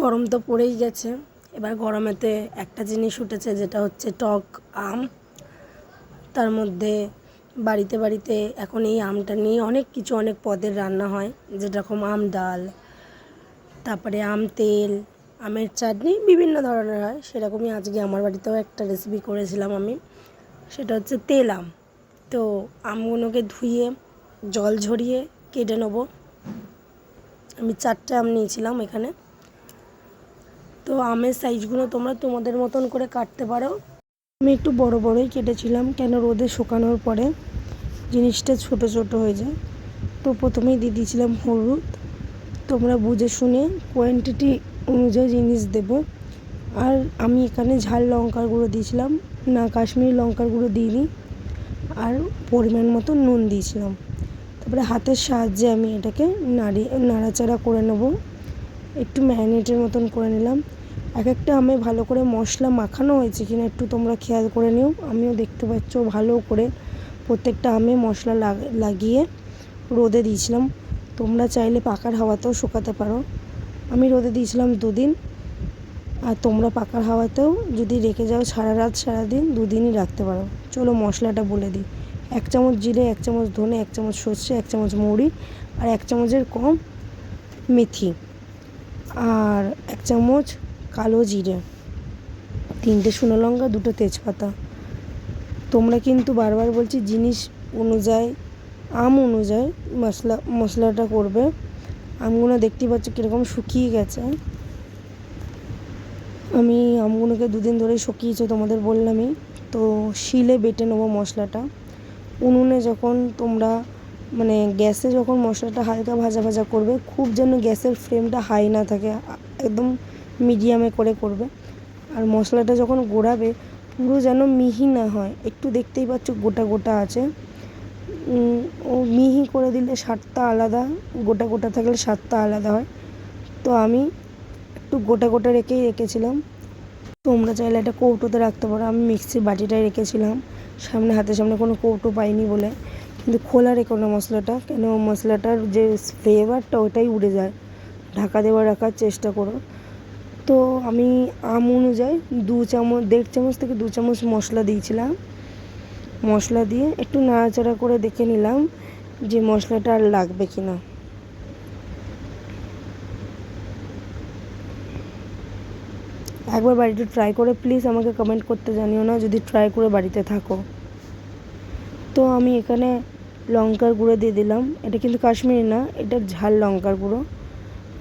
গরম তো পড়েই গেছে। এবার গরমেতে একটা জিনিস উঠেছে যেটা হচ্ছে টক আম। তার মধ্যে বাড়িতে বাড়িতে এখন এই আমটা নিয়ে অনেক কিছু অনেক পদের রান্না হয়, যেরকম আম ডাল, তারপরে আম তেল, আমের চাটনি বিভিন্ন ধরনের হয়। সেরকমই আজকে আমার বাড়িতেও একটা রেসিপি করেছিলাম আমি। সেটা হচ্ছে তেল আম। তো আমগুলোকে ধুয়ে, জল ঝরিয়ে কেটে নেব। আমি চারটে আম নিয়েছিলাম এখানে। তো আমের সাইজগুলো তোমরা তোমাদের মতন করে কাটতে পারো। আমি একটু বড় বড়ই কেটেছিলাম, কেন রোদে শুকানোর পরে। জিনিসটা ছোট ছোট হয়ে যায়। তো প্রথমেই দিয়ে দিয়েছিলাম হলুদ। তোমরা বুঝে শুনে কোয়ান্টিটি অনুযায়ী জিনিস দেব। আর আমি এখানে ঝাল লঙ্কার গুঁড়ো দিয়েছিলাম, না কাশ্মীরি লঙ্কার গুঁড়ো দিইনি। আর পরিমাণ মতো নুন দিয়েছিলাম। তারপরে হাতের সাহায্যে আমি এটাকে নাড়ি, নাড়াচাড়া করে নেব। একটু ম্যারিনেটের মতন করে নিলাম। এক একটা আমে ভালো করে মশলা মাখানো হয়েছে কিনা একটু তোমরা খেয়াল করে নিও। আমিও দেখতে পাচ্ছ ভালো করে প্রত্যেকটা আমে মশলা লাগ- লাগিয়ে রোদে দিয়েছিলাম। তোমরা চাইলে পাকার হাওয়াতেও শুকাতে পারো। আমি রোদে দিয়েছিলাম দুদিন। আর তোমরা পাকার হাওয়াতেও যদি রেখে যাও সারা রাত সারাদিন দুদিনই রাখতে পারো। চলো মশলাটা বলে দিই। এক চামচ জিরে, এক চামচ ধনে, এক চামচ সর্ষে, এক চামচ মৌরি আর এক চামচের কম মেথি। আর এক চামচ কালো জিরে, তিনটে শুকনো লঙ্কা, দুটো তেজপাতা। তোমরা কিন্তু বারবার বলছি জিনিস অনুযায়ী, আম অনুযায়ী মশলা, মশলাটা করবে। আমগুলো দেখতেই পাচ্ছ কীরকম শুকিয়ে গেছে। আমি আমগুলোকে দুদিন ধরেই শুকিয়েছে তোমাদের বললামই। তো শিলে বেটে নেব মশলাটা। উনুনে যখন তোমরা মানে গ্যাসে যখন মশলাটা হালকা ভাজা ভাজা করবে, খুব যেন গ্যাসের ফ্লেমটা হাই না থাকে, একদম মিডিয়ামে করে করবে। আর মশলাটা যখন গোড়াবে, পুরো যেন মিহি না হয়। একটু দেখতেই পাচ্ছ গোটা গোটা আছে। ও মিহি করে দিলে স্বাদটা আলাদা, গোটা গোটা থাকলে স্বাদটা আলাদা হয়। তো আমি একটু গোটা গোটা রেখেই রেখেছিলাম। তোমরা চাইলে একটা কৌটোতে রাখতে পারো। আমি মিক্সির বাটিটায় রেখেছিলাম। সামনে, হাতের সামনে কোনো কৌটো পাইনি বলে। কিন্তু খোলা রেখো না মশলাটা, কেন মশলাটার যে ফ্লেভারটা ওটাই উড়ে যায়। ঢাকা দেওয়া রাখার চেষ্টা করো। তো আমি আম অনুযায়ী দু চামচ, দেড় চামচ থেকে দু চামচ মশলা দিয়েছিলাম। মশলা দিয়ে একটু নাড়াচাড়া করে দেখে নিলাম যে মশলাটা আর লাগবে কি না একবার বাড়িতে ট্রাই করে প্লিজ আমাকে কমেন্ট করতে জানিও না, যদি ট্রাই করে বাড়িতে থাকো। তো আমি এখানে লঙ্কার গুঁড়ো দিয়ে দিলাম। এটা কিন্তু কাশ্মীরি না, এটা ঝাল লঙ্কার গুঁড়ো।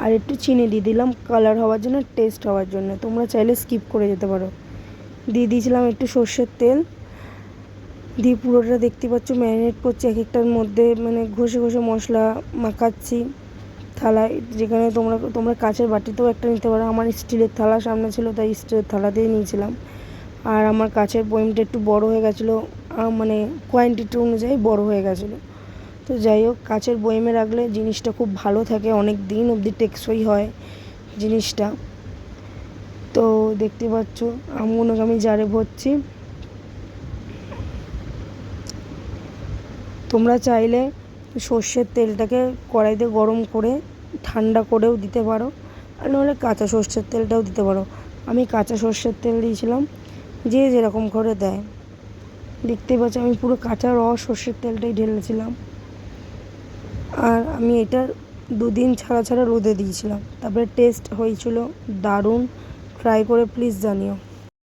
আর একটু চিনি দিয়ে দিলাম কালার হওয়ার জন্য টেস্ট হওয়ার জন্য। তোমরা চাইলে স্কিপ করে যেতে পারো। দিয়ে দিয়েছিলাম একটু সর্ষের তেল। দিয়ে পুরোটা দেখতে পাচ্ছ ম্যারিনেট করছি এক একটার মধ্যে মানে ঘষে ঘষে মশলা মাখাচ্ছি। থালায় যেখানে তোমরা তোমরা কাচের বাটিতেও একটা নিতে পারো। আমার স্টিলের থালা সামনে ছিল, তাই স্টিলের থালা দিয়ে নিয়েছিলাম। আর আমার কাছের বয়মটা একটু বড় হয়ে গেছিল মানে কোয়ান্টিটি অনুযায়ী বড় হয়ে গেছিল। তো যাই হোক, কাছের বয়মে রাখলে জিনিসটা খুব ভালো থাকে, অনেক দিন অবধি টেকসই হয় জিনিসটা। তো দেখতে পাচ্ছ আমগুলোকে আমি জারে ভরছি। তোমরা চাইলে সর্ষের তেলটাকে কড়াইতে গরম করে ঠান্ডা করেও দিতে পারো, আর নাহলে কাঁচা সর্ষের তেলটাও দিতে পারো। আমি কাঁচা সর্ষের তেল দিয়েছিলাম যে যেরকম করে দেয়। দেখতে পাচ্ছ, আমি পুরো কাঁচা রস সর্ষের তেলটাই ঢেলেছিলাম আর আমি এটা দুদিন ছাড়া ছাড়া রোদে দিয়েছিলাম। তারপরে টেস্ট হয়েছিল দারুণ। ট্রাই করে প্লিজ জানিও।